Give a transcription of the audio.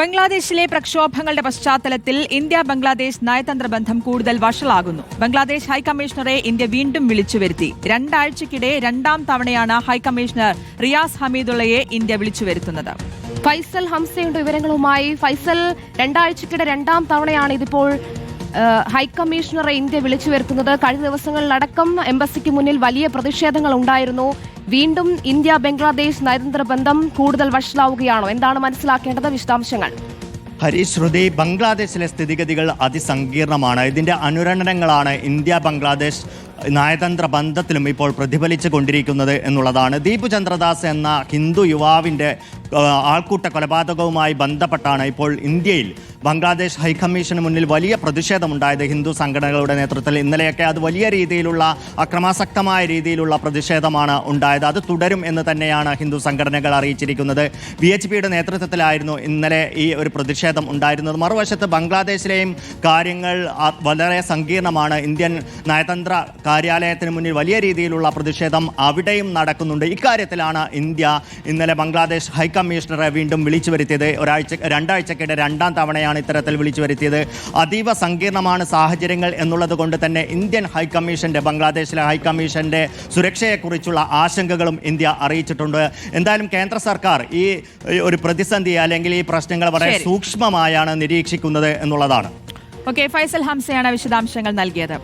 ബംഗ്ലാദേശിലെ പ്രക്ഷോഭങ്ങളുടെ പശ്ചാത്തലത്തിൽ ഇന്ത്യ ബംഗ്ലാദേശ് നയതന്ത്ര ബന്ധം കൂടുതൽ വഷളാകുന്നു. ബംഗ്ലാദേശ് ഹൈക്കമ്മീഷണറെ ഇന്ത്യ വീണ്ടും വിളിച്ചു വരുത്തി. രണ്ടാഴ്ചക്കിടെ രണ്ടാം തവണയാണ് ഹൈക്കമ്മീഷണർ റിയാസ് ഹമീദുള്ളയെ ഇന്ത്യ വിളിച്ചു വരുത്തുന്നത്. ഫൈസൽ ഹംസയുണ്ട് വിവരങ്ങളുമായി ഫൈസൽ രണ്ടാഴ്ചക്കിടെ രണ്ടാം തവണയാണ് ഇതിപ്പോൾ ഹൈക്കമ്മീഷണറെ ഇന്ത്യ വിളിച്ചു വരുത്തുന്നത് കഴിഞ്ഞ ദിവസങ്ങളിലടക്കം എംബസിക്ക് മുന്നിൽ വലിയ പ്രതിഷേധങ്ങൾ ഉണ്ടായിരുന്നു. വീണ്ടും ഇന്ത്യ ബംഗ്ലാദേശ് നയതന്ത്ര ബന്ധം കൂടുതൽ വഷളാവുകയാണോ? എന്താണ് മനസ്സിലാക്കേണ്ടത്? വിശദാംശങ്ങൾ. ഹരിശ്രുതി ബംഗ്ലാദേശിലെ സ്ഥിതിഗതികൾ അതിസങ്കീർണമാണ്. ഇതിന്റെ അനുരണനങ്ങളാണ് ഇന്ത്യ ബംഗ്ലാദേശ് നയതന്ത്ര ബന്ധത്തിലും ഇപ്പോൾ പ്രതിഫലിച്ചു കൊണ്ടിരിക്കുന്നത് എന്നുള്ളതാണ്. ദീപു ചന്ദ്രദാസ് എന്ന ഹിന്ദു യുവാവിന്റെ ആൾക്കൂട്ട കൊലപാതകവുമായി ബന്ധപ്പെട്ടാണ് ഇപ്പോൾ ഇന്ത്യയിൽ ബംഗ്ലാദേശ് ഹൈക്കമ്മീഷന് മുന്നിൽ വലിയ പ്രതിഷേധമുണ്ടായത് ഹിന്ദു സംഘടനകളുടെ നേതൃത്വത്തിൽ. ഇന്നലെയൊക്കെ അത് വലിയ രീതിയിലുള്ള അക്രമാസക്തമായ രീതിയിലുള്ള പ്രതിഷേധമാണ് ഉണ്ടായത്. അത് തുടരും എന്ന് തന്നെയാണ് ഹിന്ദു സംഘടനകൾ അറിയിച്ചിരിക്കുന്നത്. ബി എച്ച് പിയുടെ നേതൃത്വത്തിലായിരുന്നു ഇന്നലെ ഈ ഒരു പ്രതിഷേധം ഉണ്ടായിരുന്നത്. മറുവശത്ത് ബംഗ്ലാദേശിലെയും കാര്യങ്ങൾ വളരെ സങ്കീർണമാണ്. ഇന്ത്യൻ നയതന്ത്ര കാര്യാലയത്തിന് മുന്നിൽ വലിയ രീതിയിലുള്ള പ്രതിഷേധം അവിടെയും നടക്കുന്നുണ്ട്. ഇക്കാര്യത്തിലാണ് ഇന്ത്യ ഇന്നലെ ബംഗ്ലാദേശ് ഹൈക്കമ്മീഷണറെ വീണ്ടും വിളിച്ചു വരുത്തിയത്. ഒരാഴ്ച രണ്ടാഴ്ചക്കിടെ രണ്ടാം തവണയാണ് ഇത്തരത്തിൽ വിളിച്ചു വരുത്തിയത്. അതീവ സങ്കീർണമാണ് സാഹചര്യങ്ങൾ എന്നുള്ളത് കൊണ്ട് തന്നെ ഇന്ത്യൻ ഹൈക്കമ്മീഷന്റെ ബംഗ്ലാദേശിലെ ഹൈക്കമ്മീഷന്റെ സുരക്ഷയെക്കുറിച്ചുള്ള ആശങ്കകളും ഇന്ത്യ അറിയിച്ചിട്ടുണ്ട്. എന്തായാലും കേന്ദ്ര സർക്കാർ ഈ ഒരു പ്രതിസന്ധി അല്ലെങ്കിൽ ഈ പ്രശ്നങ്ങൾ വളരെ. സൂക്ഷ്മമായാണ് നിരീക്ഷിക്കുന്നത് എന്നുള്ളതാണ്. ഓക്കെ ഫൈസൽ ഹംസയാണ് വിശദാംശങ്ങൾ നൽകിയത്.